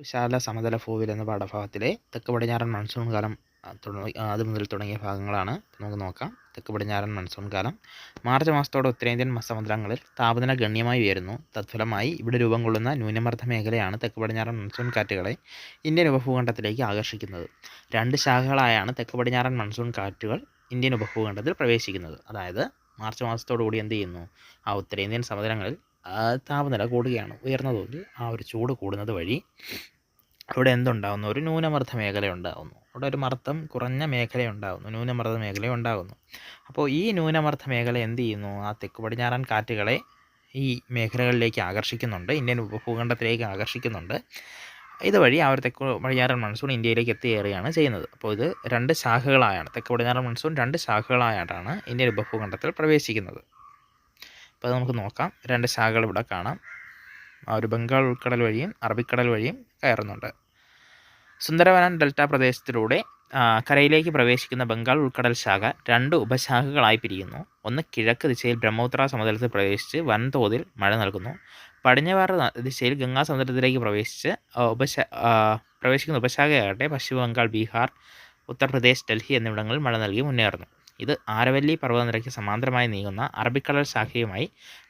വിശാല സമതല ഭൂവിൽ എന്ന പാഠഭാഗത്തിലെ തെക്ക് പടിഞ്ഞാറൻ മൺസൂൺ കാലം അത് മുതൽ തുടങ്ങിയ ഭാഗങ്ങളാണ്. നമുക്ക് നോക്കാം. തെക്ക് പടിഞ്ഞാറൻ മൺസൂൺ കാലം. മാർച്ച് മാസത്തോടെ ഉത്തരേന്ത്യൻ സമുദ്രങ്ങളിൽ താപനില ഗണ്യമായി ഉയരുന്നു. തത്ഫലമായി ഇവിടെ രൂപം കൊള്ളുന്ന ന്യൂനമർദ്ദ മേഖലയാണ് തെക്ക് പടിഞ്ഞാറൻ മൺസൂൺ കാറ്റുകളെ ഇന്ത്യൻ ഉപഭൂഖണ്ഡത്തിലേക്ക് ആകർഷിക്കുന്നത്. രണ്ട് ശാഖകളായാണ് തെക്ക് പടിഞ്ഞാറൻ മൺസൂൺ കാറ്റുകൾ ഇന്ത്യൻ ഉപഭൂഖണ്ഡത്തിൽ പ്രവേശിക്കുന്നത്. അതായത് മാർച്ച് മാസത്തോടു കൂടി എന്ത് ചെയ്യുന്നു? ആ ഉത്തരേന്ത്യൻ സമുദ്രങ്ങളിൽ താപനില കൂടുകയാണ്. ഉയർന്ന തോതിൽ ആ ഒരു ചൂട് കൂടുന്നത് വഴി അവിടെ എന്തുണ്ടാകുന്നു ഒരു ന്യൂനമർദ്ദ മേഖല ഉണ്ടാകുന്നു അവിടെ ഒരു മർദ്ദം കുറഞ്ഞ മേഖല ഉണ്ടാകുന്നു ന്യൂനമർദ്ദ മേഖല ഉണ്ടാകുന്നു അപ്പോൾ ഈ ന്യൂനമർദ്ദ മേഖല എന്ത് ചെയ്യുന്നു? ആ തെക്ക് പടിഞ്ഞാറൻ കാറ്റുകളെ ഈ മേഖലകളിലേക്ക് ആകർഷിക്കുന്നുണ്ട്. ഇന്ത്യൻ ഉപഭൂഖണ്ഡത്തിലേക്ക് ആകർഷിക്കുന്നുണ്ട്. ഇതുവഴി അവർ തെക്ക് പടിഞ്ഞാറൻ മൺസൂൺ ഇന്ത്യയിലേക്ക് എത്തിയേറുകയാണ് ചെയ്യുന്നത്. അപ്പോൾ ഇത് രണ്ട് ശാഖകളായാണ്. തെക്ക് പടിഞ്ഞാറൻ മൺസൂൺ രണ്ട് ശാഖകളായിട്ടാണ് ഇന്ത്യൻ ഉപഭൂഖണ്ഡത്തിൽ പ്രവേശിക്കുന്നത്. അപ്പോൾ അത് നമുക്ക് നോക്കാം. രണ്ട് ശാഖകൾ ഇവിടെ കാണാം. ആ ഒരു ബംഗാൾ ഉൾക്കടൽ വഴിയും അറബിക്കടൽ വഴിയും കയറുന്നുണ്ട്. സുന്ദരവനം ഡെൽറ്റ പ്രദേശത്തിലൂടെ കരയിലേക്ക് പ്രവേശിക്കുന്ന ബംഗാൾ ഉൾക്കടൽ ശാഖ രണ്ട് ഉപശാഖകളായി പിരിയുന്നു. ഒന്ന് കിഴക്ക് ദിശയിൽ ബ്രഹ്മപുത്ര സമുദ്രത്തിൽ പ്രവേശിച്ച് വൻതോതിൽ മഴ നൽകുന്നു. പടിഞ്ഞാറ് ദിശയിൽ ഗംഗാ സമുദ്രത്തിലേക്ക് പ്രവേശിച്ച് ഉപശ പ്രവേശിക്കുന്ന ഉപശാഖയാകട്ടെ പശ്ചിമ ബംഗാൾ ബീഹാർ ഉത്തർപ്രദേശ് ഡൽഹി എന്നിവിടങ്ങളിൽ മഴ നൽകി മുന്നേറുന്നു. ഇത് ആരവല്ലി പർവതനിരയ്ക്ക് സമാന്തരമായി നീങ്ങുന്ന അറബിക്കടൽ ശാഖയുമായി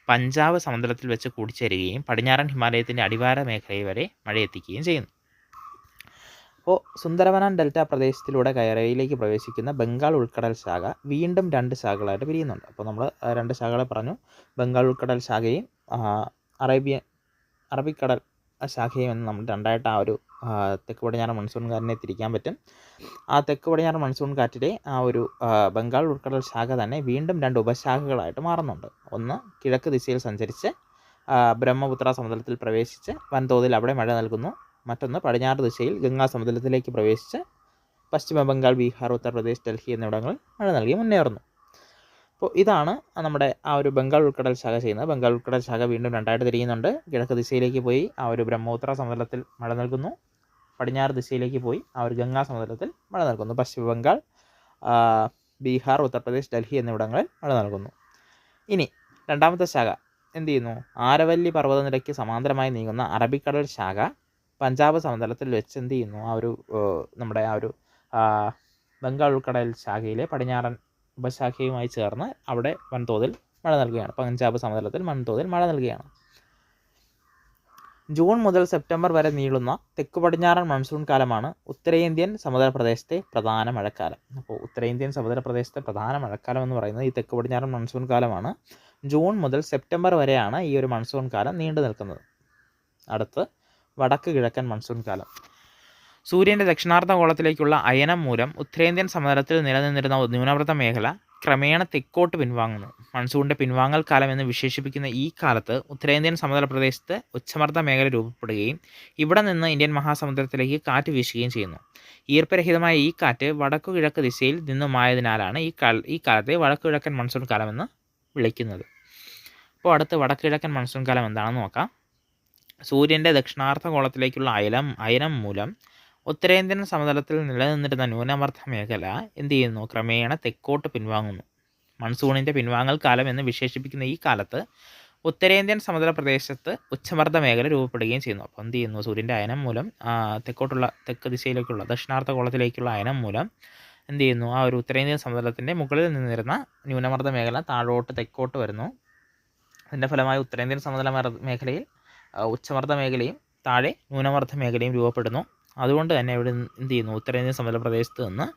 പഞ്ചാബ് സമുദ്രത്തിൽ വെച്ച് കൂടിച്ചേരുകയും പടിഞ്ഞാറൻ ഹിമാലയത്തിന്റെ അടിവാര മേഖലയിൽ വരെ മഴയെത്തിക്കുകയും ചെയ്യുന്നു. അപ്പോൾ സുന്ദരവനം ഡെൽറ്റ പ്രദേശത്തിലൂടെ കയറയിലേക്ക് പ്രവേശിക്കുന്ന ബംഗാൾ ഉൾക്കടൽ ശാഖ വീണ്ടും രണ്ട് ശാഖകളായിട്ട് പിരിയുന്നുണ്ട്. അപ്പോൾ നമ്മൾ രണ്ട് ശാഖകളെ പറഞ്ഞു. ബംഗാൾ ഉൾക്കടൽ ശാഖയും അറേബ്യ അറബിക്കടൽ ശാഖയും എന്ന് നമ്മൾ രണ്ടായിട്ട് ആ ഒരു തെക്ക് പടിഞ്ഞാറ് മൺസൂൺ കാറ്റിനെ തിരിക്കാൻ പറ്റും. ആ തെക്ക് പടിഞ്ഞാറ് മൺസൂൺ കാറ്റിലെ ആ ഒരു ബംഗാൾ ഉൾക്കടൽ ശാഖ തന്നെ വീണ്ടും രണ്ട് ഉപശാഖകളായിട്ട് മാറുന്നുണ്ട്. ഒന്ന് കിഴക്ക് ദിശയിൽ സഞ്ചരിച്ച് ബ്രഹ്മപുത്ര സമുദ്രത്തിൽ പ്രവേശിച്ച് വൻതോതിൽ അവിടെ മഴ നൽകുന്നു. മറ്റൊന്ന് പടിഞ്ഞാറ് ദിശയിൽ ഗംഗാ സമുദ്രത്തിലേക്ക് പ്രവേശിച്ച് പശ്ചിമ ബംഗാൾ ബീഹാർ ഉത്തർപ്രദേശ് ഡൽഹി എന്നിവിടങ്ങളിൽ മഴ നൽകി മുന്നേറുന്നു. അപ്പോൾ ഇതാണ് നമ്മുടെ ആ ഒരു ബംഗാൾ ഉൾക്കടൽ ശാഖ ചെയ്യുന്നത്. ബംഗാൾ ഉൾക്കടൽ ശാഖ വീണ്ടും രണ്ടായിട്ട് തിരിയുന്നുണ്ട്. കിഴക്ക് ദിശയിലേക്ക് പോയി ആ ഒരു ബ്രഹ്മപുത്ര സമുദ്രത്തിൽ മഴ നൽകുന്നു. പടിഞ്ഞാറ് ദിശയിലേക്ക് പോയി ആ ഒരു ഗംഗാ സമതലത്തിൽ മഴ നൽകുന്നു. പശ്ചിമ ബംഗാൾ ബീഹാർ ഉത്തർപ്രദേശ് ഡൽഹി എന്നിവിടങ്ങളിൽ മഴ നൽകുന്നു. ഇനി രണ്ടാമത്തെ ശാഖ എന്ത് ചെയ്യുന്നു? ആരവല്ലി പർവതനിരയ്ക്ക് സമാന്തരമായി നീങ്ങുന്ന അറബിക്കടൽ ശാഖ പഞ്ചാബ് സമതലത്തിൽ വെച്ച് എന്ത് ചെയ്യുന്നു? ആ ഒരു നമ്മുടെ ആ ഒരു ബംഗാൾ ഉൾക്കടൽ ശാഖയിലെ പടിഞ്ഞാറൻ ഉപശാഖയുമായി ചേർന്ന് അവിടെ വൻതോതിൽ മഴ നൽകുകയാണ്. പഞ്ചാബ് സമതലത്തിൽ വൻതോതിൽ മഴ നൽകുകയാണ്. ജൂൺ മുതൽ സെപ്റ്റംബർ വരെ നീളുന്ന തെക്ക് പടിഞ്ഞാറൻ മൺസൂൺ കാലമാണ് ഉത്തരേന്ത്യൻ സമുദ്രപ്രദേശത്തെ പ്രധാന മഴക്കാലം. അപ്പോൾ ഉത്തരേന്ത്യൻ സമുദ്രപ്രദേശത്തെ പ്രധാന മഴക്കാലം എന്ന് പറയുന്നത് ഈ തെക്ക് പടിഞ്ഞാറൻ മൺസൂൺ കാലമാണ്. ജൂൺ മുതൽ സെപ്റ്റംബർ വരെയാണ് ഈ ഒരു മൺസൂൺ കാലം നീണ്ടു നിൽക്കുന്നത്. അടുത്ത് വടക്ക് കിഴക്കൻ മൺസൂൺ കാലം. സൂര്യന്റെ ദക്ഷിണാർദ്ധഗോളത്തിലേക്കുള്ള അയനം മൂലം ഉത്തരേന്ത്യൻ സമതലത്തിൽ നിലനിന്നിരുന്ന ന്യൂനവൃത്ത മേഖല ക്രമേണ തെക്കോട്ട് പിൻവാങ്ങുന്നു. മൺസൂണിന്റെ പിൻവാങ്ങൽ കാലം എന്ന് വിശേഷിപ്പിക്കുന്ന ഈ കാലത്ത് ഉത്തരേന്ത്യൻ സമതല പ്രദേശത്ത് ഉച്ചമർദ്ദ മേഖല രൂപപ്പെടുകയും ഇവിടെ നിന്ന് ഇന്ത്യൻ മഹാസമുദ്രത്തിലേക്ക് കാറ്റ് വീശുകയും ചെയ്യുന്നു. ഈർപ്പരഹിതമായ ഈ കാറ്റ് വടക്കു കിഴക്ക് ദിശയിൽ നിന്നുമായതിനാലാണ് ഈ കാല ഈ കാലത്തെ വടക്കു കിഴക്കൻ മൺസൂൺ കാലമെന്ന് വിളിക്കുന്നത്. അപ്പോൾ അടുത്ത് വടക്കു കിഴക്കൻ മൺസൂൺ കാലം എന്താണെന്ന് നോക്കാം. സൂര്യന്റെ ദക്ഷിണാർത്ഥ കോളത്തിലേക്കുള്ള അയലം അയനം മൂലം ഉത്തരേന്ത്യൻ സമതലത്തിൽ നിലനിന്നിരുന്ന ന്യൂനമർദ്ദ മേഖല എന്ത് ചെയ്യുന്നു ക്രമേണ തെക്കോട്ട് പിൻവാങ്ങുന്നു. മൺസൂണിന്റെ പിൻവാങ്ങൽ കാലം എന്ന് വിശേഷിപ്പിക്കുന്ന ഈ കാലത്ത് ഉത്തരേന്ത്യൻ സമതല പ്രദേശത്ത് ഉച്ചമർദ്ദ മേഖല രൂപപ്പെടുകയും ചെയ്യുന്നു. അപ്പോൾ എന്ത് ചെയ്യുന്നു? സൂര്യന്റെ അയനം മൂലം തെക്കോട്ടുള്ള തെക്ക് ദിശയിലേക്കുള്ള ദക്ഷിണാർത്ഥ കോളത്തിലേക്കുള്ള അയനം മൂലം എന്ത് ചെയ്യുന്നു? ആ ഒരു ഉത്തരേന്ത്യൻ സമതലത്തിന്റെ മുകളിൽ നിന്നിരുന്ന ന്യൂനമർദ്ദ മേഖല താഴോട്ട് തെക്കോട്ട് വരുന്നു. അതിന്റെ ഫലമായി ഉത്തരേന്ത്യൻ സമതല മേഖലയിൽ ഉച്ചമർദ്ദ മേഖലയും താഴെ ന്യൂനമർദ്ദ മേഖലയും രൂപപ്പെടുന്നു. അതുകൊണ്ട് തന്നെ ഇവിടെ എന്ത് ചെയ്യുന്നു ഉത്തരേന്ത്യൻ സമതല പ്രദേശത്ത് നിന്ന്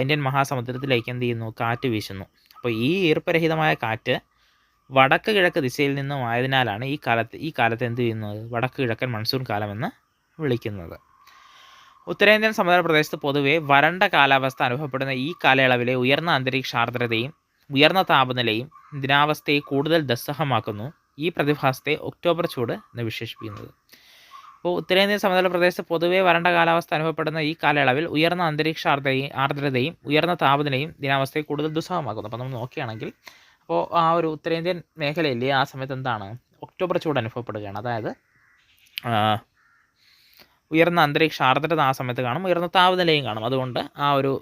ഇന്ത്യൻ മഹാസമുദ്രത്തിലേക്ക് എന്ത് ചെയ്യുന്നു കാറ്റ് വീശുന്നു. അപ്പോൾ ഈ ഈർപ്പരഹിതമായ കാറ്റ് വടക്ക് കിഴക്ക് ദിശയിൽ നിന്നും ആയതിനാലാണ് ഈ കാലത്ത് ഈ കാലത്ത് എന്ത് ചെയ്യുന്നത്? വടക്ക് കിഴക്കൻ മൺസൂൺ കാലമെന്ന് വിളിക്കുന്നത്. ഉത്തരേന്ത്യൻ സമതല പ്രദേശത്ത് പൊതുവെ വരണ്ട കാലാവസ്ഥ അനുഭവപ്പെടുന്ന ഈ കാലയളവിലെ ഉയർന്ന അന്തരീക്ഷാർദ്രതയും ഉയർന്ന താപനിലയും ദിനാവസ്ഥയെ കൂടുതൽ ദസ്സഹമാക്കുന്നു. ഈ പ്രതിഭാസത്തെ ഒക്ടോബർ ചൂട് എന്ന് വിശേഷിപ്പിക്കുന്നത്. അപ്പോൾ ഉത്തരേന്ത്യൻ സമതല പ്രദേശത്ത് പൊതുവെ വരണ്ട കാലാവസ്ഥ അനുഭവപ്പെടുന്ന ഈ കാലയളവിൽ ഉയർന്ന അന്തരീക്ഷ ആർദ്രതയും ആർദ്രതയും ഉയർന്ന താപനിലയും ദിനാവസ്ഥയെ കൂടുതൽ ദുസ്സഹമാക്കുന്നു. അപ്പോൾ നമ്മൾ നോക്കുകയാണെങ്കിൽ അപ്പോൾ ആ ഒരു ഉത്തരേന്ത്യൻ മേഖലയിൽ ആ സമയത്ത് എന്താണ്? ഒക്ടോബർ ചൂട് അനുഭവപ്പെടുകയാണ്. അതായത് ഉയർന്ന അന്തരീക്ഷ ആർദ്രത ആ സമയത്ത് കാണും ഉയർന്ന താപനിലയും കാണും. അതുകൊണ്ട് ആ ഒരു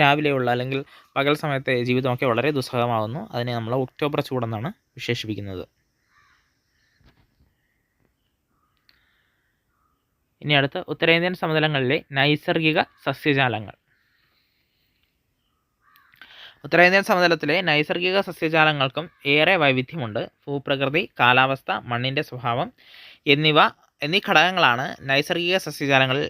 രാവിലെയുള്ള അല്ലെങ്കിൽ പകൽ സമയത്തെ ജീവിതമൊക്കെ വളരെ ദുസ്സഹമാകുന്നു. അതിനെ നമ്മൾ ഒക്ടോബർ ചൂടെന്നാണ് വിശേഷിപ്പിക്കുന്നത്. ഇനി അടുത്ത് ഉത്തരേന്ത്യൻ സമതലങ്ങളിലെ നൈസർഗിക സസ്യജാലങ്ങൾ. ഉത്തരേന്ത്യൻ സമതലത്തിലെ നൈസർഗിക സസ്യജാലങ്ങൾക്കും ഏറെ വൈവിധ്യമുണ്ട്. ഭൂപ്രകൃതി കാലാവസ്ഥ മണ്ണിന്റെ സ്വഭാവം എന്നിവ എന്നീ ഘടകങ്ങളാണ് നൈസർഗിക സസ്യജാലങ്ങളിൽ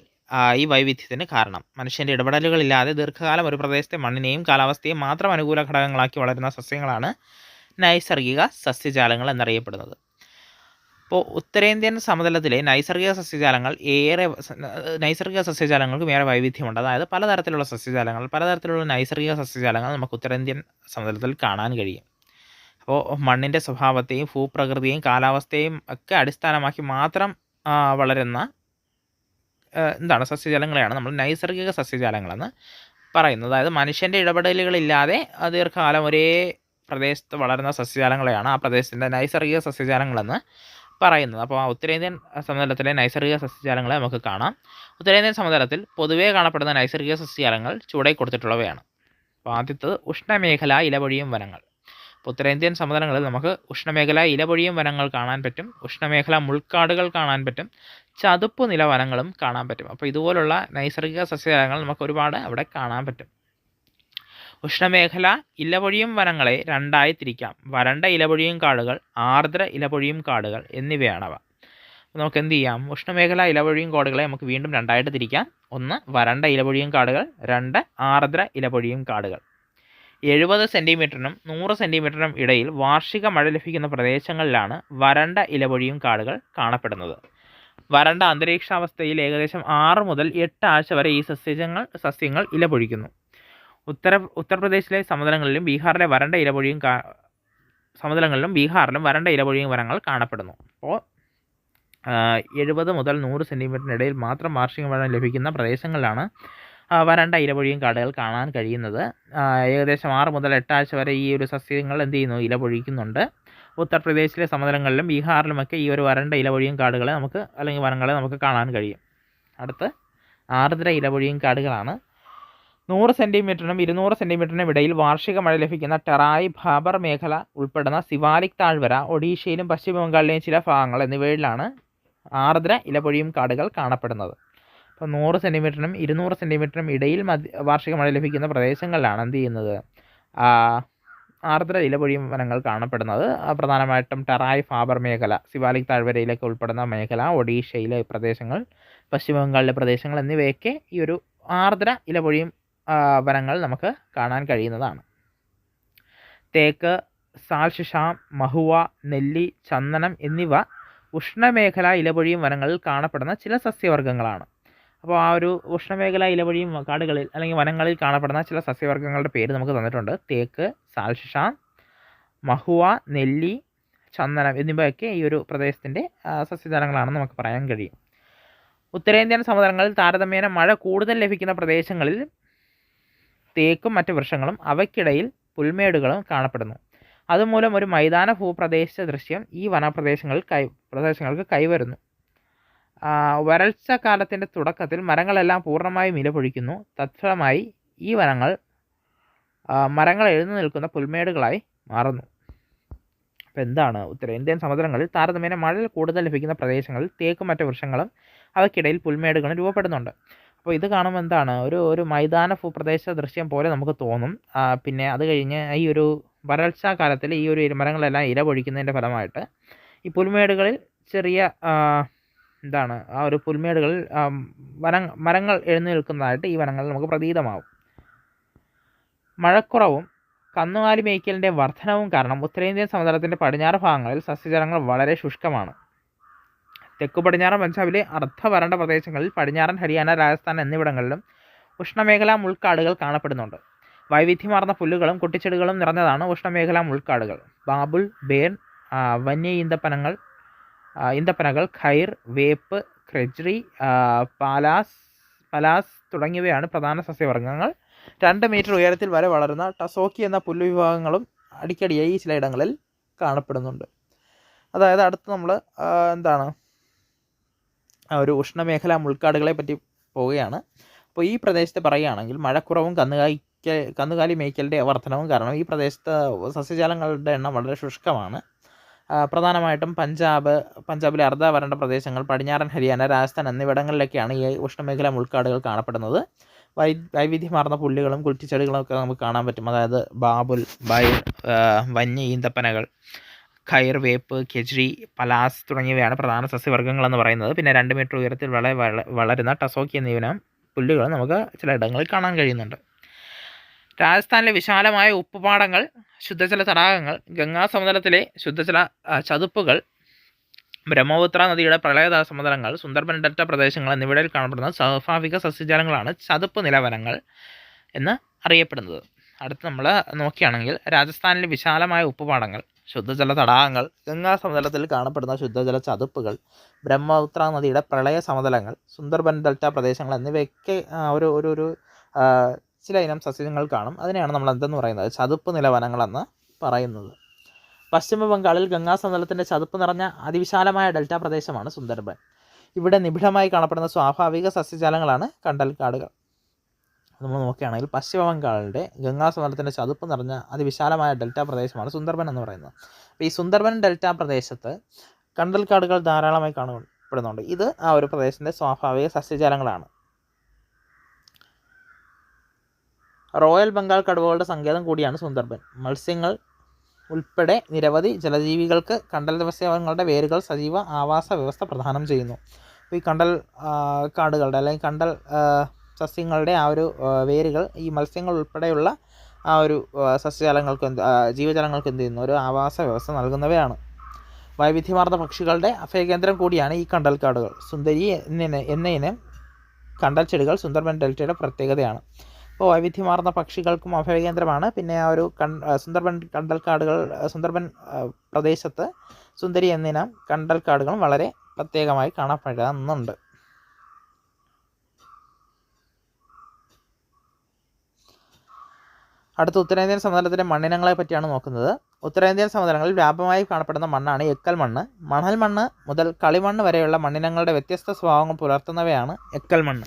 ഈ വൈവിധ്യത്തിന് കാരണം. മനുഷ്യന്റെ ഇടപെടലുകളില്ലാതെ ദീർഘകാലം ഒരു പ്രദേശത്തെ മണ്ണിനെയും കാലാവസ്ഥയെയും മാത്രം അനുകൂല ഘടകങ്ങളാക്കി വളരുന്ന സസ്യങ്ങളാണ് നൈസർഗിക സസ്യജാലങ്ങൾ എന്നറിയപ്പെടുന്നത്. ഇപ്പോൾ ഉത്തരേന്ത്യൻ സമതലത്തിലെ നൈസർഗിക സസ്യജാലങ്ങൾ ഏറെ നൈസർഗിക സസ്യജാലങ്ങൾക്കും ഏറെ വൈവിധ്യമുണ്ട്. അതായത് പലതരത്തിലുള്ള സസ്യജാലങ്ങൾ പലതരത്തിലുള്ള നൈസർഗിക സസ്യജാലങ്ങൾ നമുക്ക് ഉത്തരേന്ത്യൻ സമതലത്തിൽ കാണാൻ കഴിയും. അപ്പോൾ മണ്ണിന്റെ സ്വഭാവത്തെയും ഭൂപ്രകൃതിയെയും കാലാവസ്ഥയും ഒക്കെ അടിസ്ഥാനമാക്കി മാത്രം വളരുന്ന എന്താണ് സസ്യജാലങ്ങളെയാണ് നമ്മൾ നൈസർഗിക സസ്യജാലങ്ങളെന്ന് പറയുന്നത്. അതായത് മനുഷ്യന്റെ ഇടപെടലുകളില്ലാതെ ദീർഘകാലം ഒരേ പ്രദേശത്ത് വളരുന്ന സസ്യജാലങ്ങളെയാണ് ആ പ്രദേശത്തിന്റെ നൈസർഗിക സസ്യജാലങ്ങളെന്ന് പറയുന്നത്. അപ്പോൾ ഉത്തരേന്ത്യൻ സമതലത്തിലെ നൈസർഗിക സസ്യജാലങ്ങളെ നമുക്ക് കാണാം. ഉത്തരേന്ത്യൻ സമതലത്തിൽ പൊതുവേ കാണപ്പെടുന്ന നൈസർഗിക സസ്യജാലങ്ങൾ ചുവടെ കൊടുത്തിട്ടുള്ളവയാണ്. അപ്പോൾ ആദ്യത്തത് ഉഷ്ണമേഖല ഇലപൊഴിയും വനങ്ങൾ. അപ്പോൾ ഉത്തരേന്ത്യൻ സമതലങ്ങളിൽ നമുക്ക് ഉഷ്ണമേഖല ഇലപൊഴിയും വനങ്ങൾ കാണാൻ പറ്റും. ഉഷ്ണമേഖല മുൾക്കാടുകൾ കാണാൻ പറ്റും. ചതുപ്പ് നില വനങ്ങളും കാണാൻ പറ്റും. അപ്പോൾ ഇതുപോലുള്ള നൈസർഗിക സസ്യജാലങ്ങൾ നമുക്ക് ഒരുപാട് അവിടെ കാണാൻ പറ്റും. ഉഷ്ണമേഖല ഇലപൊഴിയും വനങ്ങളെ രണ്ടായി തിരിക്കാം. വരണ്ട ഇലപൊഴിയും കാടുകൾ ആർദ്ര ഇലപൊഴിയും കാടുകൾ എന്നിവയാണവ. നമുക്ക് എന്ത് ചെയ്യാം? ഉഷ്ണമേഖല ഇലപൊഴിയും കാടുകളെ നമുക്ക് വീണ്ടും രണ്ടായിട്ട് തിരിക്കാം. ഒന്ന് വരണ്ട ഇലപൊഴിയും കാടുകൾ രണ്ട് ആർദ്ര ഇലപൊഴിയും കാടുകൾ. എഴുപത് സെന്റിമീറ്ററിനും നൂറ് സെന്റിമീറ്ററിനും ഇടയിൽ വാർഷിക മഴ ലഭിക്കുന്ന പ്രദേശങ്ങളിലാണ് വരണ്ട ഇലപൊഴിയും കാടുകൾ കാണപ്പെടുന്നത്. വരണ്ട അന്തരീക്ഷാവസ്ഥയിൽ ഏകദേശം ആറ് മുതൽ എട്ട് ആഴ്ച വരെ ഈ സസ്യങ്ങൾ സസ്യങ്ങൾ ഇലപൊഴിക്കുന്നു. ഉത്തര ഉത്തർപ്രദേശിലെ സമതലങ്ങളിലും ബീഹാറിലെ വരണ്ട ഇലപൊഴിയും സമതലങ്ങളിലും ബീഹാറിലും വരണ്ട ഇലപൊഴിയും വനങ്ങൾ കാണപ്പെടുന്നു. അപ്പോൾ എഴുപത് മുതൽ നൂറ് സെന്റിമീറ്ററിനിടയിൽ മാത്രം വാർഷിക മഴ ലഭിക്കുന്ന പ്രദേശങ്ങളിലാണ് വരണ്ട ഇലപൊഴിയും കാടുകൾ കാണാൻ കഴിയുന്നത്. ഏകദേശം ആറ് മുതൽ എട്ടാഴ്ച വരെ ഈ ഒരു സസ്യങ്ങൾ എന്ത് ചെയ്യുന്നു? ഇലപൊഴിക്കുന്നുണ്ട്. ഉത്തർപ്രദേശിലെ സമതലങ്ങളിലും ബീഹാറിലുമൊക്കെ ഈ ഒരു വരണ്ട ഇലപൊഴിയും കാടുകളെ നമുക്ക് അല്ലെങ്കിൽ വനങ്ങളെ നമുക്ക് കാണാൻ കഴിയും. അടുത്ത് ആർദ്ര ഇലപൊഴിയും കാടുകളാണ്. നൂറ് സെന്റിമീറ്ററിനും ഇരുന്നൂറ് സെന്റിമീറ്ററിനും ഇടയിൽ വാർഷിക മഴ ലഭിക്കുന്ന ടെറായി ഭാബർ മേഖല ഉൾപ്പെടുന്ന സിവാലിക് താഴ്വര ഒഡീഷയിലും പശ്ചിമ ബംഗാളിലെയും ചില ഭാഗങ്ങൾ എന്നിവയിലാണ് ആർദ്ര ഇലപൊഴിയും കാടുകൾ കാണപ്പെടുന്നത്. അപ്പോൾ നൂറ് സെന്റിമീറ്ററിനും ഇരുന്നൂറ് സെന്റിമീറ്ററിനും ഇടയിൽ മതി വാർഷിക മഴ ലഭിക്കുന്ന പ്രദേശങ്ങളിലാണ് എന്ത് ചെയ്യുന്നത്? ആർദ്ര ഇലപൊഴിയും വനങ്ങൾ കാണപ്പെടുന്നത്. പ്രധാനമായിട്ടും ടെറായ് ഫാബർ മേഖല സിവാലിക് താഴ്വരയിലൊക്കെ ഉൾപ്പെടുന്ന മേഖല ഒഡീഷയിലെ പ്രദേശങ്ങൾ പശ്ചിമ ബംഗാളിലെ പ്രദേശങ്ങൾ എന്നിവയൊക്കെ ഈ ഒരു ആർദ്ര ഇലപൊഴിയും വനങ്ങൾ നമുക്ക് കാണാൻ കഴിയുന്നതാണ്. തേക്ക് സാൽഷിഷാം മഹുവ നെല്ലി ചന്ദനം എന്നിവ ഉഷ്ണമേഖല ഇലപൊഴിയും വനങ്ങളിൽ കാണപ്പെടുന്ന ചില സസ്യവർഗങ്ങളാണ്. അപ്പോൾ ആ ഒരു ഉഷ്ണമേഖല ഇലപൊഴിയും കാടുകളിൽ അല്ലെങ്കിൽ വനങ്ങളിൽ കാണപ്പെടുന്ന ചില സസ്യവർഗങ്ങളുടെ പേര് നമുക്ക് തന്നിട്ടുണ്ട്. തേക്ക് സാൽഷിഷാം മഹുവ നെല്ലി ചന്ദനം എന്നിവയൊക്കെ ഈ ഒരു പ്രദേശത്തിന്റെ സസ്യജാലങ്ങളാണെന്ന് നമുക്ക് പറയാൻ കഴിയും. ഉത്തരേന്ത്യൻ സമുദ്രങ്ങളിൽ താരതമ്യേന മഴ കൂടുതൽ ലഭിക്കുന്ന പ്രദേശങ്ങളിൽ തേക്കും മറ്റ് വൃക്ഷങ്ങളും അവയ്ക്കിടയിൽ പുൽമേടുകളും കാണപ്പെടുന്നു. അതുമൂലം ഒരു മൈതാന ഭൂപ്രദേശ ദൃശ്യം ഈ വനപ്രദേശങ്ങളിൽ കൈ പ്രദേശങ്ങൾക്ക് കൈവരുന്നു. വരൾച്ച കാലത്തിന്റെ തുടക്കത്തിൽ മരങ്ങളെല്ലാം പൂർണമായും ഇലപൊഴിക്കുന്നു തത്ഫലമായി ഈ വനങ്ങൾ മരങ്ങൾ എഴുന്നു നിൽക്കുന്ന പുൽമേടുകളായി മാറുന്നു. അപ്പോൾ എന്താണ് ഉത്തരേന്ത്യൻ സമുദ്രങ്ങളിൽ താരതമ്യേന മഴ കൂടുതൽ ലഭിക്കുന്ന പ്രദേശങ്ങളിൽ തേക്കും മറ്റ് വൃക്ഷങ്ങളും അവയ്ക്കിടയിൽ പുൽമേടുകളും രൂപപ്പെടുന്നുണ്ട്. അപ്പോൾ ഇത് കാണുമ്പോൾ എന്താണ്? ഒരു ഒരു മൈതാന ഭൂപ്രദേശ ദൃശ്യം പോലെ നമുക്ക് തോന്നും. പിന്നെ അത് കഴിഞ്ഞ് ഈ ഒരു വരൾച്ച കാലത്തിൽ ഈ ഒരു മരങ്ങളെല്ലാം ഇല പൊഴിക്കുന്നതിന്റെ ഫലമായിട്ട് ഈ പുൽമേടുകളിൽ ചെറിയ എന്താണ്? ആ ഒരു പുൽമേടുകളിൽ വന മരങ്ങൾ എഴുന്നേൽക്കുന്നതായിട്ട് ഈ വനങ്ങളിൽ നമുക്ക് പ്രതീതമാവും. മഴക്കുറവും കന്നുകാലി മേയ്ക്കലിന്റെ വർധനവും കാരണം ഉത്തരേന്ത്യൻ സമതലത്തിന്റെ പടിഞ്ഞാറ് ഭാഗങ്ങളിൽ സസ്യജലങ്ങൾ വളരെ ശുഷ്കമാണ്. തെക്കു പടിഞ്ഞാറൻ പഞ്ചാബിലെ അർദ്ധ വരണ്ട പ്രദേശങ്ങളിൽ പടിഞ്ഞാറൻ ഹരിയാന രാജസ്ഥാൻ എന്നിവിടങ്ങളിലും ഉഷ്ണമേഖലാ മുൾക്കാടുകൾ കാണപ്പെടുന്നുണ്ട്. വൈവിധ്യമാർന്ന പുല്ലുകളും കുട്ടിച്ചെടികളും നിറഞ്ഞതാണ് ഉഷ്ണമേഖലാ മുൾക്കാടുകൾ. ബാബുൾ ആ, വന്യ ഈന്തപ്പനങ്ങൾ ഈന്തപ്പനകൾ ഖൈർ വേപ്പ് ക്രെജ്രി പാലാസ് പലാസ് തുടങ്ങിയവയാണ് പ്രധാന സസ്യവർഗങ്ങൾ. രണ്ട് മീറ്റർ ഉയരത്തിൽ വരെ വളരുന്ന ടസോക്കി എന്ന പുല്ലുവിഭാഗങ്ങളും അടിക്കടിയായി ചിലയിടങ്ങളിൽ കാണപ്പെടുന്നുണ്ട്. അതായത് അടുത്ത് നമ്മൾ എന്താണ്? ഒരു ഉഷ്ണമേഖലാ മുൾക്കാടുകളെ പറ്റി പോവുകയാണ്. അപ്പോൾ ഈ പ്രദേശത്ത് പറയുകയാണെങ്കിൽ മഴക്കുറവും കന്നുകാലിക്ക കന്നുകാലി മേയ്ക്കലിന്റെ വർധനവും കാരണം ഈ പ്രദേശത്ത് സസ്യജാലങ്ങളുടെ എണ്ണം വളരെ ശുഷ്കമാണ്. പ്രധാനമായിട്ടും പഞ്ചാബ് പഞ്ചാബിലെ അർദ്ധ വരണ്ട പ്രദേശങ്ങൾ പടിഞ്ഞാറൻ ഹരിയാന രാജസ്ഥാൻ എന്നിവിടങ്ങളിലൊക്കെയാണ് ഈ ഉഷ്ണമേഖല മുൾക്കാടുകൾ കാണപ്പെടുന്നത്. വൈ വൈവിധ്യമാർന്ന പുല്ലുകളും കുറ്റിച്ചെടികളും ഒക്കെ നമുക്ക് കാണാൻ പറ്റും. അതായത് ബാബുൽ ബൈ വന്യ ഈന്തപ്പനകൾ ഖൈർ വേപ്പ് കെജ്രി പലാസ് തുടങ്ങിയവയാണ് പ്രധാന സസ്യവർഗങ്ങളെന്ന് പറയുന്നത്. പിന്നെ രണ്ട് മീറ്റർ ഉയരത്തിൽ വള വള- വളരുന്ന ടസോക്കി എന്നിവനം പുല്ലുകൾ നമുക്ക് ചിലയിടങ്ങളിൽ കാണാൻ കഴിയുന്നുണ്ട്. രാജസ്ഥാനിലെ വിശാലമായ ഉപ്പുപാടങ്ങൾ ശുദ്ധജല തടാകങ്ങൾ ഗംഗാ സമതലത്തിലെ ശുദ്ധജല ചതുപ്പുകൾ ബ്രഹ്മപുത്ര നദിയുടെ പ്രളയദാ സമതലങ്ങൾ സുന്ദർബൻ ഡെൽറ്റ പ്രദേശങ്ങൾ എന്നിവിടയിൽ കാണപ്പെടുന്ന സ്വാഭാവിക സസ്യജാലങ്ങളാണ് ചതുപ്പ് നിലവനങ്ങൾ എന്ന് അറിയപ്പെടുന്നത്. അടുത്ത് നമ്മൾ നോക്കുകയാണെങ്കിൽ രാജസ്ഥാനിലെ വിശാലമായ ഉപ്പുപാടങ്ങൾ ശുദ്ധജല തടാകങ്ങൾ ഗംഗാ സമതലത്തിൽ കാണപ്പെടുന്ന ശുദ്ധജല ചതുപ്പുകൾ ബ്രഹ്മപുത്ര നദിയുടെ പ്രളയ സമതലങ്ങൾ സുന്ദർബൻ ഡെൽറ്റ പ്രദേശങ്ങൾ എന്നിവയൊക്കെ ഒരു ഒരു ഒരു ചില ഇനം സസ്യങ്ങൾ കാണും. അതിനെയാണ് നമ്മൾ എന്തെന്ന് പറയുന്നത്? ചതുപ്പ് നിലവനങ്ങളെന്ന് പറയുന്നത്. പശ്ചിമ ബംഗാളിൽ ഗംഗാ സമതലത്തിന്റെ ചതുപ്പ് നിറഞ്ഞ അതിവിശാലമായ ഡെൽറ്റ പ്രദേശമാണ് സുന്ദർബൻ. ഇവിടെ നിബിഡമായി കാണപ്പെടുന്ന സ്വാഭാവിക സസ്യജാലങ്ങളാണ് കണ്ടൽക്കാടുകൾ. നമ്മൾ നോക്കുകയാണെങ്കിൽ പശ്ചിമ ഗംഗാ സമതലത്തിന്റെ ചതുപ്പ് നിറഞ്ഞ അതിവിശാലമായ ഡെൽറ്റ പ്രദേശമാണ് സുന്ദർബൻ എന്ന് പറയുന്നത്. അപ്പോൾ ഈ സുന്ദർബൻ ഡെൽറ്റ പ്രദേശത്ത് കണ്ടൽക്കാടുകൾ ധാരാളമായി കാണപ്പെടുന്നുണ്ട്. ഇത് ആ ഒരു പ്രദേശത്തിന്റെ സ്വാഭാവിക സസ്യജാലങ്ങളാണ്. റോയൽ ബംഗാൾ കടുവകളുടെ സങ്കേതം കൂടിയാണ് സുന്ദർബൻ. മത്സ്യങ്ങൾ ഉൾപ്പെടെ നിരവധി ജലജീവികൾക്ക് കണ്ടൽ വ്യവസായങ്ങളുടെ വേരുകൾ സജീവ ആവാസ വ്യവസ്ഥ പ്രദാനം ചെയ്യുന്നു. ഈ കണ്ടൽ കാടുകളുടെ അല്ലെങ്കിൽ കണ്ടൽ സസ്യങ്ങളുടെ ആ ഒരു വേരുകൾ ഈ മത്സ്യങ്ങൾ ഉൾപ്പെടെയുള്ള ആ ഒരു സസ്യജാലങ്ങൾക്ക് എന്ത് ജീവജാലങ്ങൾക്ക് എന്ത് ചെയ്യുന്നു? ഒരു ആവാസ വ്യവസ്ഥ നൽകുന്നവയാണ്. വൈവിധ്യമാർന്ന പക്ഷികളുടെ അഭയകേന്ദ്രം കൂടിയാണ് ഈ കണ്ടൽക്കാടുകൾ. സുന്ദരി എന്നിന് എന്ന കണ്ടൽ ചെടികൾ സുന്ദർബൻ ഡെൽറ്റയുടെ പ്രത്യേകതയാണ്. അപ്പോൾ വൈവിധ്യമാർന്ന പക്ഷികൾക്കും അഭയകേന്ദ്രമാണ്. പിന്നെ ആ ഒരു കൺ സുന്ദർബൻ കണ്ടൽക്കാടുകൾ സുന്ദർബൻ പ്രദേശത്ത് സുന്ദരി എന്നിനം കണ്ടൽക്കാടുകളും വളരെ പ്രത്യേകമായി കാണപ്പെടുന്നുണ്ട് അടുത്ത ഉത്തരേന്ത്യൻ സമതലത്തിലെ മണ്ണിനങ്ങളെ പറ്റിയാണ് നോക്കുന്നത്. ഉത്തരേന്ത്യൻ സമതലങ്ങളിൽ വ്യാപകമായി കാണപ്പെടുന്ന മണ്ണാണ് എക്കൽ മണ്ണ്. മണൽ മണ്ണ് മുതൽ കളിമണ്ണ് വരെയുള്ള മണ്ണിനങ്ങളുടെ വ്യത്യസ്ത സ്വഭാവങ്ങൾ പുലർത്തുന്നവയാണ് എക്കൽ മണ്ണ്.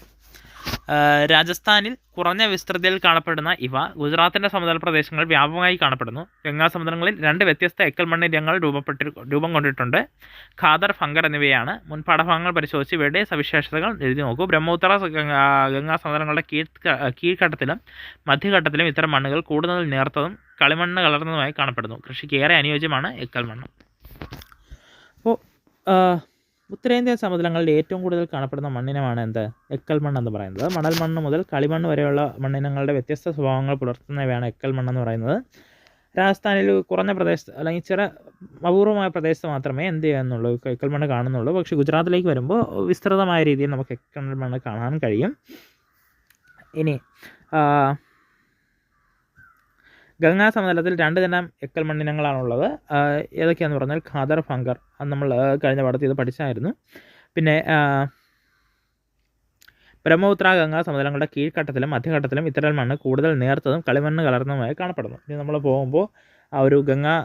രാജസ്ഥാനിൽ കുറഞ്ഞ വിസ്തൃതിയിൽ കാണപ്പെടുന്ന ഇവ ഗുജറാത്തിന്റെ സമതല പ്രദേശങ്ങൾ വ്യാപകമായി കാണപ്പെടുന്നു. ഗംഗാ സമതലങ്ങളിൽ രണ്ട് വ്യത്യസ്ത എക്കൽ മണ്ണിരങ്ങൾ രൂപപ്പെട്ടി രൂപം കൊണ്ടിട്ടുണ്ട്. ഖാദർ ഫങ്കർ എന്നിവയാണ്. മുൻ പാഠഭാഗങ്ങൾ പരിശോധിച്ച് ഇവയുടെ സവിശേഷതകൾ എഴുതി നോക്കൂ. ബ്രഹ്മപുത്ര ഗംഗാ സമതലങ്ങളുടെ കീഴ് കീഴ്ഘട്ടത്തിലും മധ്യഘട്ടത്തിലും ഇത്തരം മണ്ണുകൾ കൂടുതൽ നേർത്തതും കളിമണ്ണ് കലർന്നതുമായി കാണപ്പെടുന്നു. കൃഷിക്ക് ഏറെ അനുയോജ്യമാണ് എക്കൽ മണ്ണ്. അപ്പോൾ ഉത്തരേന്ത്യൻ സമതലങ്ങളിൽ ഏറ്റവും കൂടുതൽ കാണപ്പെടുന്ന മണ്ണിനമാണ് എന്ത്? എക്കൽ മണ്ണ് എന്ന് പറയുന്നത്. മണൽ മണ്ണ് മുതൽ കളിമണ്ണ് വരെയുള്ള മണ്ണിനങ്ങളുടെ വ്യത്യസ്ത സ്വഭാവങ്ങൾ പുലർത്തുന്നവയാണ് എക്കൽ മണ്ണ് എന്ന് പറയുന്നത്. രാജസ്ഥാനിൽ കുറഞ്ഞ പ്രദേശത്ത് അല്ലെങ്കിൽ ചെറിയ അപൂർവമായ പ്രദേശത്ത് മാത്രമേ എന്ത് ചെയ്യുന്നുള്ളൂ എക്കൽ മണ്ണ് കാണുന്നുള്ളൂ. പക്ഷേ ഗുജറാത്തിലേക്ക് വരുമ്പോൾ വിസ്തൃതമായ രീതിയിൽ നമുക്ക് എക്കൽ മണ്ണ് കാണാൻ കഴിയും. ഇനി ഗംഗാ സമതലത്തിൽ രണ്ട് തരം എക്കൽ മണ്ണിനങ്ങളാണുള്ളത്. ഏതൊക്കെയാണെന്ന് പറഞ്ഞാൽ ഖാദർ ഫങ്കർ അത് നമ്മൾ കഴിഞ്ഞ പാഠത്തിൽ ഇത് പഠിച്ചായിരുന്നു. പിന്നെ ബ്രഹ്മപുത്ര ഗംഗാ സമതലങ്ങളുടെ കീഴ്ഘട്ടത്തിലും മധ്യഘട്ടത്തിലും ഇത്തരം മണ്ണ് കൂടുതൽ നേർത്തതും കളിമണ്ണ് കലർന്നതുമായി കാണപ്പെടുന്നു. ഇനി നമ്മൾ പോകുമ്പോൾ ആ ഒരു ഗംഗാ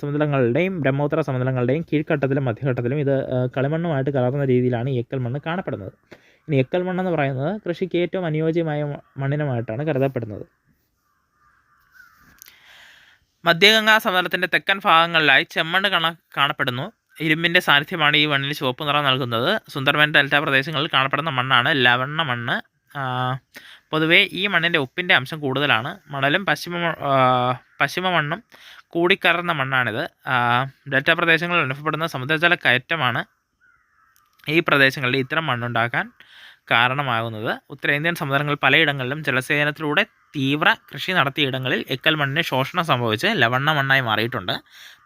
സമതലങ്ങളുടെയും ബ്രഹ്മപുത്ര സമതലങ്ങളുടെയും കീഴ്ഘട്ടത്തിലും മധ്യഘട്ടത്തിലും ഇത് കളിമണ്ണുമായിട്ട് കലർന്ന രീതിയിലാണ് ഈ എക്കൽ മണ്ണ് കാണപ്പെടുന്നത്. ഇനി എക്കൽ മണ്ണെന്ന് പറയുന്നത് കൃഷിക്ക് ഏറ്റവും അനുയോജ്യമായ മണ്ണിനുമായിട്ടാണ് കരുതപ്പെടുന്നത്. മധ്യഗംഗാ സമതലത്തിന്റെ തെക്കൻ ഭാഗങ്ങളിലായി ചെമ്മണ്ണ് കണ കാണപ്പെടുന്നു. ഇരുമ്പിന്റെ സാന്നിധ്യമാണ് ഈ മണ്ണിൽ ചുവപ്പ് നിറം നൽകുന്നത്. സുന്ദർബൻ ഡെൽറ്റ പ്രദേശങ്ങളിൽ കാണപ്പെടുന്ന മണ്ണാണ് ലവണ്ണ മണ്ണ്. പൊതുവേ ഈ മണ്ണിന്റെ ഉപ്പിന്റെ അംശം കൂടുതലാണ്. മണലും പശ്ചിമ പശ്ചിമ മണ്ണും കൂടിക്കലർന്ന മണ്ണാണിത്. ഡെൽറ്റ പ്രദേശങ്ങളിൽ അനുഭവപ്പെടുന്ന സമുദ്രജല കയറ്റമാണ് ഈ പ്രദേശങ്ങളിൽ ഇത്തരം മണ്ണുണ്ടാക്കാൻ കാരണമാകുന്നത്. ഉത്തരേന്ത്യൻ സമുദ്രങ്ങൾ പലയിടങ്ങളിലും ജലസേചനത്തിലൂടെ തീവ്ര കൃഷി നടത്തിയ ഇടങ്ങളിൽ എക്കൽ മണ്ണിന് ശോഷണം സംഭവിച്ച് ലവണ്ണ മണ്ണായി മാറിയിട്ടുണ്ട്.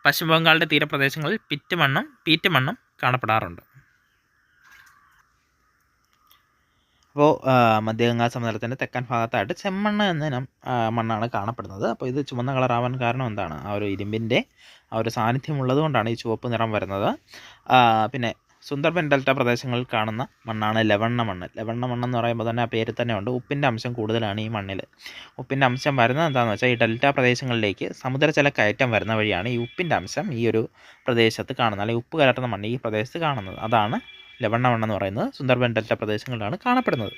പശ്ചിമ ബംഗാളിന്റെ തീരപ്രദേശങ്ങളിൽ പിറ്റ് മണ്ണും പീറ്റ് മണ്ണും കാണപ്പെടാറുണ്ട് അപ്പോൾ മധ്യഗംഗാ സമതലത്തിന്റെ തെക്കൻ ഭാഗത്തായിട്ട് ചെമ്മണ്ണ് എന്ന ഇനം മണ്ണാണ് കാണപ്പെടുന്നത്. അപ്പോൾ ഇത് ചുവന്ന കളറാവാൻ കാരണം എന്താണ്? ആ ഒരു ഇരുമ്പിന്റെ ആ ഒരു സാന്നിധ്യം കൊണ്ടാണ് ഈ ചുവപ്പ് നിറം വരുന്നത്. പിന്നെ സുന്ദർബൻ ഡെൽറ്റ പ്രദേശങ്ങളിൽ കാണുന്ന മണ്ണാണ് ലവണ്ണ മണ്ണ്. ലവണ്ണ മണ്ണ് എന്ന് പറയുമ്പോൾ തന്നെ ആ പേര് തന്നെ ഉണ്ട് ഉപ്പിന്റെ അംശം കൂടുതലാണ് ഈ മണ്ണിൽ. ഉപ്പിന്റെ അംശം വരുന്നത് എന്താണെന്ന് വെച്ചാൽ ഈ ഡെൽറ്റ പ്രദേശങ്ങളിലേക്ക് സമുദ്രജല കയറ്റം വരുന്ന വഴിയാണ് ഈ ഉപ്പിന്റെ അംശം ഈ ഒരു പ്രദേശത്ത് കാണുന്നത് അല്ലെങ്കിൽ ഉപ്പ് കലർത്തുന്ന മണ്ണ് ഈ പ്രദേശത്ത് കാണുന്നത്. അതാണ് ലവണ്ണ മണ്ണ് എന്ന് പറയുന്നത്. സുന്ദർബൻ ഡെൽറ്റ പ്രദേശങ്ങളിലാണ് കാണപ്പെടുന്നത്.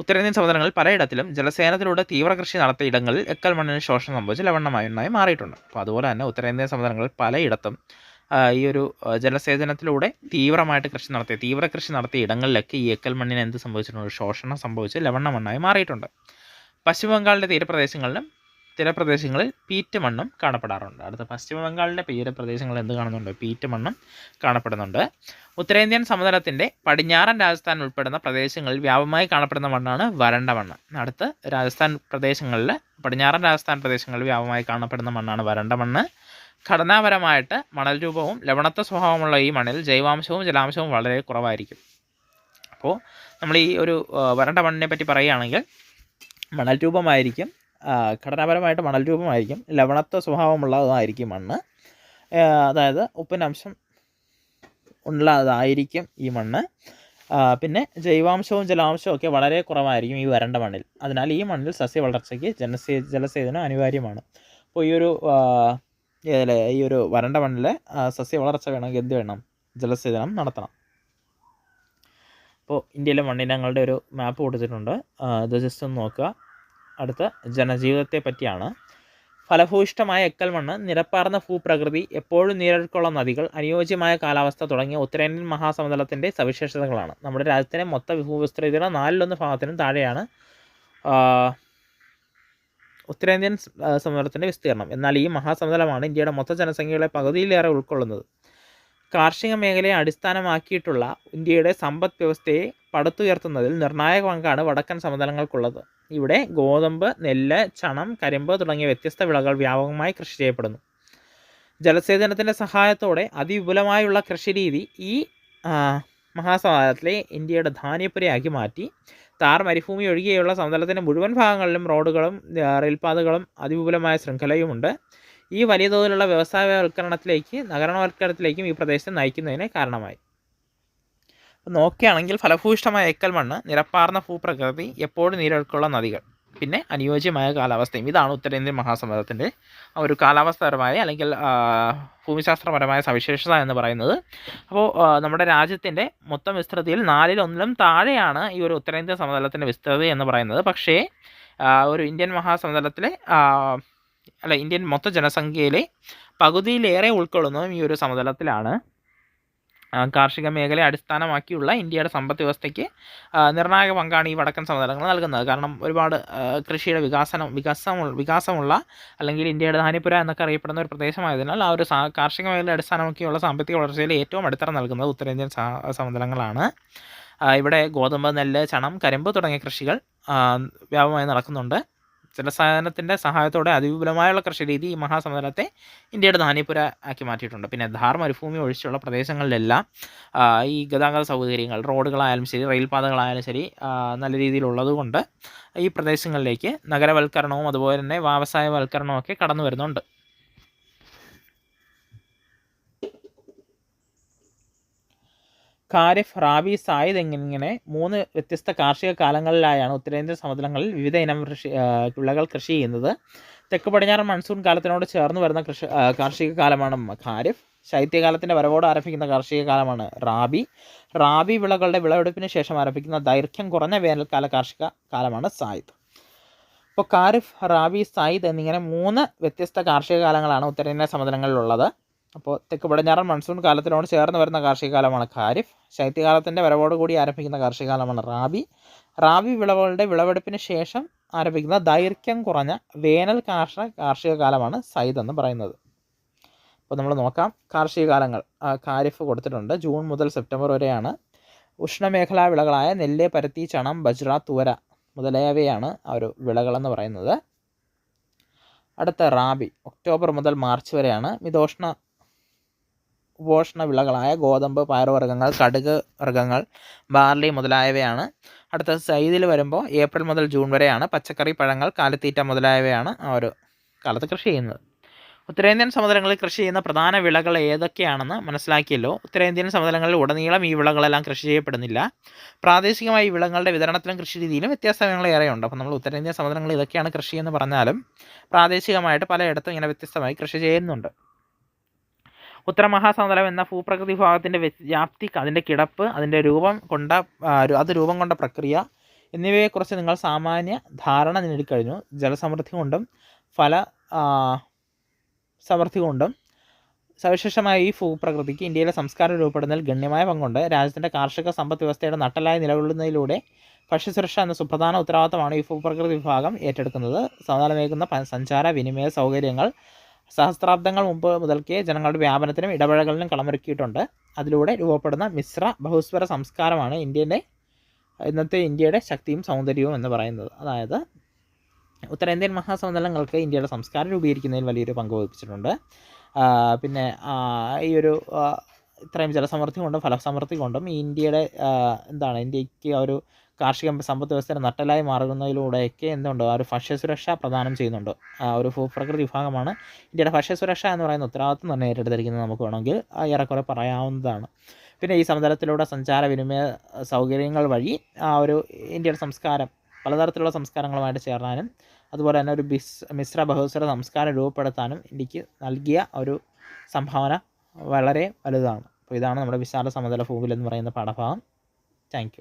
ഉത്തരേന്ത്യൻ സമുദ്രങ്ങളിൽ പലയിടത്തിലും ജലസേനത്തിലൂടെ തീവ്ര കൃഷി നടത്തിയ ഇടങ്ങളിൽ എക്കൽ മണ്ണിന് ശോഷണം സംഭവിച്ച് ലവണ്ണമയമായി മാറിയിട്ടുണ്ട്. അപ്പോൾ അതുപോലെ തന്നെ ഉത്തരേന്ത്യൻ സമുദ്രങ്ങളിൽ പലയിടത്തും ഈ ഒരു ജലസേചനത്തിലൂടെ തീവ്രമായിട്ട് കൃഷി നടത്തിയ തീവ്ര കൃഷി നടത്തിയ ഇടങ്ങളിലൊക്കെ ഈ എക്കൽ മണ്ണിന് എന്ത് സംഭവിച്ചിട്ടുണ്ട്? ശോഷണം സംഭവിച്ച് ലവണ്ണ മണ്ണായി മാറിയിട്ടുണ്ട്. പശ്ചിമ ബംഗാളിന്റെ തീരപ്രദേശങ്ങളിലും തീരപ്രദേശങ്ങളിൽ പീറ്റ് മണ്ണും കാണപ്പെടാറുണ്ട്. അടുത്ത പശ്ചിമ ബംഗാളിന്റെ തീരപ്രദേശങ്ങളിൽ എന്ത് കാണുന്നുണ്ട്? പീറ്റ് മണ്ണും കാണപ്പെടുന്നുണ്ട്. ഉത്തരേന്ത്യൻ സമതലത്തിന്റെ പടിഞ്ഞാറൻ രാജസ്ഥാൻ ഉൾപ്പെടുന്ന പ്രദേശങ്ങളിൽ വ്യാപകമായി കാണപ്പെടുന്ന മണ്ണാണ് വരണ്ട മണ്ണ്. അടുത്ത് രാജസ്ഥാൻ പ്രദേശങ്ങളിൽ പടിഞ്ഞാറൻ രാജസ്ഥാൻ പ്രദേശങ്ങളിൽ വ്യാപകമായി കാണപ്പെടുന്ന മണ്ണാണ് വരണ്ട മണ്ണ്. ഘടനാപരമായിട്ട് മണൽ രൂപവും ലവണത്വ സ്വഭാവമുള്ള ഈ മണ്ണിൽ ജൈവാംശവും ജലാംശവും വളരെ കുറവായിരിക്കും. അപ്പോൾ നമ്മൾ ഈ ഒരു വരണ്ട മണ്ണിനെ പറ്റി പറയുകയാണെങ്കിൽ മണൽ രൂപമായിരിക്കും ഘടനാപരമായിട്ട് മണൽ രൂപമായിരിക്കും ലവണത്വ സ്വഭാവമുള്ളതായിരിക്കും മണ്ണ്. അതായത് ഉപ്പിനംശം ഉള്ളതായിരിക്കും ഈ മണ്ണ്. പിന്നെ ജൈവാംശവും ജലാംശവും ഒക്കെ വളരെ കുറവായിരിക്കും ഈ വരണ്ട മണ്ണിൽ. അതിനാൽ ഈ മണ്ണിൽ സസ്യ വളർച്ചയ്ക്ക് ജനസേ ജലസേചനം അനിവാര്യമാണ്. അപ്പോൾ ഈ ഒരു ആ, ഏതിലെ? ഈ ഒരു വരണ്ട മണ്ണിലെ സസ്യ വളർച്ച വേണമെങ്കിൽ എന്ത് വേണം ജലസേചനം നടത്തണം. അപ്പോൾ ഇന്ത്യയിലെ മണ്ണിനങ്ങളുടെ ഒരു മാപ്പ് കൊടുത്തിട്ടുണ്ട്. ഇത് ജസ്റ്റ് ഒന്ന് നോക്കുക. അടുത്ത ജനജീവിതത്തെ പറ്റിയാണ്. ഫലഭൂയിഷ്ടമായ എക്കൽ മണ്ണ് നിരപ്പാർന്ന ഭൂപ്രകൃതി എപ്പോഴും നീരൊഴുക്കുള്ള നദികൾ അനുയോജ്യമായ കാലാവസ്ഥ തുടങ്ങിയ ഉത്തരേന്ത്യൻ മഹാസമതലത്തിന്റെ സവിശേഷതകളാണ്. നമ്മുടെ രാജ്യത്തിന്റെ മൊത്ത ഭൂവിസ്തൃതിയുടെ നാലിലൊന്ന് ഭാഗത്തിനും താഴെയാണ് ഉത്തരേന്ത്യൻ സമുദ്രത്തിന്റെ വിസ്തീർണം എന്നാൽ ഈ മഹാസമതലമാണ് ഇന്ത്യയുടെ മൊത്ത ജനസംഖ്യയുടെ പകുതിയിലേറെ ഉൾക്കൊള്ളുന്നത്. കാർഷിക മേഖലയെ അടിസ്ഥാനമാക്കിയിട്ടുള്ള ഇന്ത്യയുടെ സമ്പദ് വ്യവസ്ഥയെ പടുത്തുയർത്തുന്നതിൽ നിർണായക പങ്കാണ് വടക്കൻ സമതലങ്ങൾക്കുള്ളത് ഇവിടെ ഗോതമ്പ് നെല്ല് ചണം കരിമ്പ് തുടങ്ങിയ വ്യത്യസ്ത വിളകൾ വ്യാപകമായി കൃഷി ചെയ്യപ്പെടുന്നു. ജലസേചനത്തിന്റെ സഹായത്തോടെ അതിവിപുലമായുള്ള കൃഷിരീതി ഈ മഹാസമതലത്തിലെ ഇന്ത്യയുടെ ധാന്യപ്പുരയാക്കി മാറ്റി താർ മരുഭൂമി ഒഴികെയുള്ള സമതലത്തിന്റെ മുഴുവൻ ഭാഗങ്ങളിലും റോഡുകളും റെയിൽപാതകളും അതിവിപുലമായ ശൃംഖലയുമുണ്ട്. ഈ വലിയ തോതിലുള്ള വ്യവസായവൽക്കരണത്തിലേക്ക് നഗരവൽക്കരണത്തിലേക്കും ഈ പ്രദേശത്തെ നയിക്കുന്നതിന് കാരണമായി. നോക്കുകയാണെങ്കിൽ ഫലഭൂയിഷ്ടമായ എക്കൽ മണ്ണ് നിരപ്പാർന്ന ഭൂപ്രകൃതി എപ്പോഴും നീരൊഴുക്കുള്ള നദികൾ. പിന്നെ അനുയോജ്യമായ കാലാവസ്ഥയും ഇതാണ് ഉത്തരേന്ത്യൻ മഹാസമുദ്രത്തിന്റെ ഒരു കാലാവസ്ഥാപരമായ അല്ലെങ്കിൽ ഭൂമിശാസ്ത്രപരമായ സവിശേഷത എന്ന് പറയുന്നത്. അപ്പോൾ നമ്മുടെ രാജ്യത്തിന്റെ മൊത്തം വിസ്തൃതിയിൽ നാലിലൊന്നിലും താഴെയാണ് ഈ ഒരു ഉത്തരേന്ത്യൻ സമതലത്തിന്റെ വിസ്തൃതി എന്ന് പറയുന്നത്. പക്ഷേ ഒരു ഇന്ത്യൻ മഹാസമതലത്തിലെ അല്ല ഇന്ത്യൻ മൊത്ത ജനസംഖ്യയിലെ പകുതിയിലേറെ ഉൾക്കൊള്ളുന്നതും ഈ ഒരു സമതലത്തിലാണ്. കാർഷിക മേഖലയെ അടിസ്ഥാനമാക്കിയുള്ള ഇന്ത്യയുടെ സമ്പദ് വ്യവസ്ഥയ്ക്ക് നിർണായക പങ്കാണ് ഈ വടക്കൻ സമതലങ്ങൾ നൽകുന്നത്. കാരണം ഒരുപാട് കൃഷിയുടെ വികാസനം വികാസം വികാസമുള്ള അല്ലെങ്കിൽ ഇന്ത്യയുടെ ധാന്യപുര എന്നൊക്കെ അറിയപ്പെടുന്ന ഒരു പ്രദേശമായതിനാൽ ആ ഒരു കാർഷിക മേഖലയെ അടിസ്ഥാനമാക്കിയുള്ള സാമ്പത്തിക വളർച്ചയിൽ ഏറ്റവും അടിത്തറ നൽകുന്നത് ഉത്തരേന്ത്യൻ സമതലങ്ങളാണ് ഇവിടെ ഗോതമ്പ് നെല്ല് ചണം കരിമ്പ് തുടങ്ങിയ കൃഷികൾ വ്യാപകമായി നടക്കുന്നുണ്ട്. ജലസേചനത്തിന്റെ സഹായത്തോടെ അതിവിപുലമായുള്ള കൃഷിരീതി ഈ മഹാസമുദ്രത്തെ ഇന്ത്യയുടെ ധാന്യപുര ആക്കി മാറ്റിയിട്ടുണ്ട്. പിന്നെ ധാർ മരുഭൂമി ഒഴിച്ചുള്ള പ്രദേശങ്ങളിലെല്ലാം ഈ ഗതാഗത സൗകര്യങ്ങൾ റോഡുകളായാലും ശരി റെയിൽപാതകളായാലും ശരി നല്ല രീതിയിലുള്ളതുകൊണ്ട് ഈ പ്രദേശങ്ങളിലേക്ക് നഗരവൽക്കരണവും അതുപോലെ തന്നെ വ്യവസായവൽക്കരണവും ഒക്കെ കടന്നു വരുന്നുണ്ട്. ഖാരിഫ് റാബി സായിദ് എന്നിങ്ങനെ മൂന്ന് വ്യത്യസ്ത കാർഷിക കാലങ്ങളിലായാണ് ഉത്തരേന്ത്യൻ സമതലങ്ങളിൽ വിവിധ ഇനം കൃഷി വിളകൾ കൃഷി ചെയ്യുന്നത്. തെക്ക് പടിഞ്ഞാറൻ മൺസൂൺ കാലത്തിനോട് ചേർന്ന് വരുന്ന കൃഷി കാർഷിക കാലമാണ് ഖാരിഫ് ശൈത്യകാലത്തിന്റെ വരവോട് ആരംഭിക്കുന്ന കാർഷിക കാലമാണ് റാബി. റാബി വിളകളുടെ വിളവെടുപ്പിന് ശേഷം ആരംഭിക്കുന്ന ദൈർഘ്യം കുറഞ്ഞ വേനൽക്കാല കാർഷിക കാലമാണ് സായിദ്. അപ്പോൾ കാരിഫ് റാബി സായിദ് എന്നിങ്ങനെ മൂന്ന് വ്യത്യസ്ത കാർഷിക കാലങ്ങളാണ് ഉത്തരേന്ത്യൻ സമതലങ്ങളിലുള്ളത്. അപ്പോൾ തെക്ക് പടിഞ്ഞാറൻ മൺസൂൺ കാലത്തിനോട് ചേർന്ന് വരുന്ന കാർഷിക കാലമാണ് ഖാരിഫ്. ശൈത്യകാലത്തിന്റെ വരവോടുകൂടി ആരംഭിക്കുന്ന കാർഷിക കാലമാണ് റാബി. റാബി വിളവുകളുടെ വിളവെടുപ്പിന് ശേഷം ആരംഭിക്കുന്ന ദൈർഘ്യം കുറഞ്ഞ വേനൽ കാർഷിക കാർഷിക കാലമാണ് സൈദ് എന്ന് പറയുന്നത്. അപ്പോൾ നമ്മൾ നോക്കാം കാർഷിക കാലങ്ങൾ ഖാരിഫ് കൊടുത്തിട്ടുണ്ട്. ജൂൺ മുതൽ സെപ്റ്റംബർ വരെയാണ്. ഉഷ്ണമേഖലാ വിളകളായ നെല്ല് പരത്തി ചണം ബജ്ര തുവര മുതലായവയാണ് ആ ഒരു വിളകളെന്ന് പറയുന്നത്. അടുത്ത റാബി. ഒക്ടോബർ മുതൽ മാർച്ച് വരെയാണ് മിതോഷ്ണ ഉപോഷ്ണ വിളകളായ ഗോതമ്പ് പയറുവർഗങ്ങൾ കടുക് വർഗങ്ങൾ ബാർലി മുതലായവയാണ്. അടുത്ത സൈദിൽ വരുമ്പോൾ ഏപ്രിൽ മുതൽ ജൂൺ വരെയാണ് പച്ചക്കറി പഴങ്ങൾ കാലിത്തീറ്റ മുതലായവയാണ് ആ ഒരു കാലത്ത് കൃഷി ചെയ്യുന്നത്. ഉത്തരേന്ത്യൻ സമതലങ്ങളിൽ കൃഷി ചെയ്യുന്ന പ്രധാന വിളകൾ ഏതൊക്കെയാണെന്ന് മനസ്സിലാക്കിയല്ലോ. ഉത്തരേന്ത്യൻ സമതലങ്ങളിൽ ഉടനീളം ഈ വിളകളെല്ലാം കൃഷി ചെയ്യപ്പെടുന്നില്ല. പ്രാദേശികമായി ഈ വിളകളുടെ വിതരണത്തിലും കൃഷി രീതിയിലും ഏറെയുണ്ട്. അപ്പോൾ നമ്മൾ ഉത്തരേന്ത്യൻ സമതലങ്ങളിൽ ഇതൊക്കെയാണ് കൃഷി എന്ന് പറഞ്ഞാലും പ്രാദേശികമായിട്ട് പലയിടത്തും ഇങ്ങനെ വ്യത്യസ്തമായി കൃഷി ചെയ്യുന്നുണ്ട്. ഉത്തരമഹാസമതലം എന്ന ഭൂപ്രകൃതി വിഭാഗത്തിന്റെ വ്യാപ്തി അതിന്റെ കിടപ്പ് അതിന്റെ രൂപം കൊണ്ട അത് രൂപം കൊണ്ട പ്രക്രിയ എന്നിവയെക്കുറിച്ച് നിങ്ങൾ സാമാന്യ ധാരണ നേടിക്കഴിഞ്ഞു ജലസമൃദ്ധി കൊണ്ടും ഫല സമൃദ്ധി കൊണ്ടും സവിശേഷമായ ഈ ഭൂപ്രകൃതിക്ക് ഇന്ത്യയിലെ സംസ്കാരം രൂപപ്പെടുന്നതിൽ ഗണ്യമായ പങ്കുണ്ട്. രാജ്യത്തിന്റെ കാർഷിക സമ്പദ് വ്യവസ്ഥയുടെ നട്ടലായി നിലകൊള്ളുന്നതിലൂടെ ഭക്ഷ്യസുരക്ഷ എന്ന സുപ്രധാന ഉത്തരവാദിത്തമാണ് ഈ ഭൂപ്രകൃതി വിഭാഗം ഏറ്റെടുക്കുന്നത്. സമതലമേക്കുന്ന സഞ്ചാര വിനിമയ സൗകര്യങ്ങൾ സഹസ്രാബ്ദങ്ങൾ മുമ്പ് മുതൽക്കേ ജനങ്ങളുടെ വ്യാപനത്തിനും ഇടപഴകലിനും കളമൊരുക്കിയിട്ടുണ്ട്. അതിലൂടെ രൂപപ്പെടുന്ന മിശ്ര ബഹുസ്വര സംസ്കാരമാണ് ഇന്ത്യന്റെ ഇന്നത്തെ ഇന്ത്യയുടെ ശക്തിയും സൗന്ദര്യവും എന്ന് പറയുന്നത്. അതായത് ഉത്തരേന്ത്യൻ മഹാസമതലങ്ങൾക്ക് ഇന്ത്യയുടെ സംസ്കാരം രൂപീകരിക്കുന്നതിൽ വലിയൊരു പങ്ക് വഹിച്ചിട്ടുണ്ട്. പിന്നെ ഈ ഒരു ഇത്രയും ജലസമൃദ്ധി കൊണ്ടും ഫലസമൃദ്ധി കൊണ്ടും ഇന്ത്യയുടെ എന്താണ് ഇന്ത്യയ്ക്ക് ഒരു കാർഷിക സമ്പദ് വ്യവസ്ഥയുടെ നട്ടലായി മാറുന്നതിലൂടെയൊക്കെ എന്തുണ്ട്? ആ ഒരു ഭക്ഷ്യസുരക്ഷ പ്രദാനം ചെയ്യുന്നുണ്ട്. ആ ഒരു ഭൂപ്രകൃതി വിഭാഗമാണ് ഇന്ത്യയുടെ ഭക്ഷ്യസുരക്ഷ എന്ന് പറയുന്ന ഉത്തരവാദിത്വം തന്നെ ഏറ്റെടുത്തിരിക്കുന്നത് നമുക്ക് വേണമെങ്കിൽ ഏറെക്കുറെ പറയാവുന്നതാണ്. പിന്നെ ഈ സമതലത്തിലൂടെ സഞ്ചാര വിനിമയ സൗകര്യങ്ങൾ വഴി ആ ഒരു ഇന്ത്യയുടെ സംസ്കാരം പലതരത്തിലുള്ള സംസ്കാരങ്ങളുമായിട്ട് ചേർന്നാനും അതുപോലെ തന്നെ ഒരു ബിസ് മിശ്ര ബഹുസ്വര സംസ്കാരം രൂപപ്പെടുത്താനും ഇന്ത്യയ്ക്ക് നൽകിയ ഒരു സംഭാവന വളരെ വലുതാണ്. അപ്പോൾ ഇതാണ് നമ്മുടെ വിശാല സമതല ഭൂമിയിൽ എന്ന് പറയുന്ന പാഠഭാഗം. താങ്ക്